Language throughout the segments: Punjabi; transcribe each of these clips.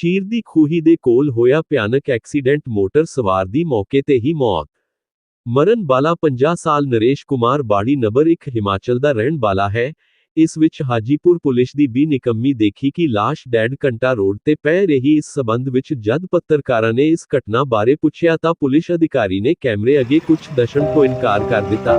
ਚੀਰ ਦੀ ਖੂਹੀ ਦੇ ਕੋਲ ਹੋਇਆ ਭਿਆਨਕ ਐਕਸੀਡੈਂਟ ਮੋਟਰ ਸਵਾਰ ਦੀ ਮੌਕੇ ਤੇ ਹੀ ਮੌਤ मरन बाला 50 साल नरेश कुमार बाड़ी नंबर एक हिमाचल का रहन वाला है इस विच हाजीपुर पुलिस की भी निकम्मी देखी कि लाश डेढ़ घंटा रोड से पै रही इस संबंध में जद पत्रकार ने इस घटना बारे पूछया तो पुलिस अधिकारी ने कैमरे अगे कुछ दर्शन को इनकार कर दिता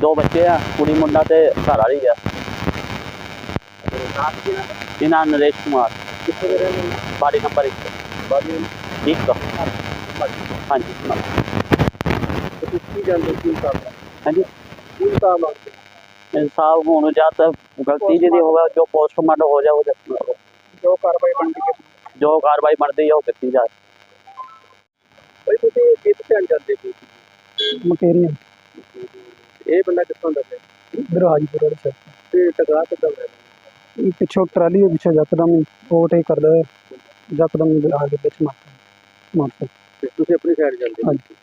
ਦੋ ਬੱਚੇ ਆ ਕੁੜੀ ਮੁੰਡਾ ਤੇ ਘਰ ਵਾਲੀ ਆ ਇਹਨਾਂ ਨਰੇਸ਼ ਕੁਮਾਰ ਬਾੜੀ ਨੰਬਰ 1 ਬਾੜੀ ਠੀਕ ਆ ਹਾਂਜੀ ਤੁਸੀਂ ਕੀ ਜਾਣਦੇ ਹੋ ਸਾਹਿਬ ਹਾਂਜੀ ਕੀ ਸਾਹਿਬ इंसाफ होने जाता गलती जी होगा जो पोस्टमार्टम हो जाए वो जो कार्रवाई बनती है जो कार्रवाई बनती है वो कितनी जाए भाई तुम किस ध्यान करते मकेरियन ਇਹ ਬੰਦਾ ਕਿੱਥੋਂ ਦਾ ਹੈ ਇਧਰ ਹਾਜੀਪੁਰ ਵਾਲੇ ਤੇ ਟਕਰਾ ਕੇ ਚੱਲ ਰਿਹਾ ਇਹ ਪਿੱਛੋਂ ਟਰਾਲੀ ਦੇ ਪਿੱਛੇ ਯਕਦਮ ਹੀ ਓਵਰਟੇਕ ਕਰਦਾ ਹੈ ਯਕਦਮ ਹੀ ਆ ਕੇ ਵਿੱਚ ਮਾਰਦਾ ਮਾਰਦਾ ਤੁਸੀਂ ਆਪਣੀ ਸਾਈਡ ਜਾਂਦੇ ਹੋ ਹਾਂਜੀ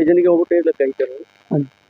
ਇਹ ਜਾਨੀ ਕਿ ਓਵਰਟੇਕ ਲੱਗਾ ਹੀ ਕਰੋ ਹਾਂਜੀ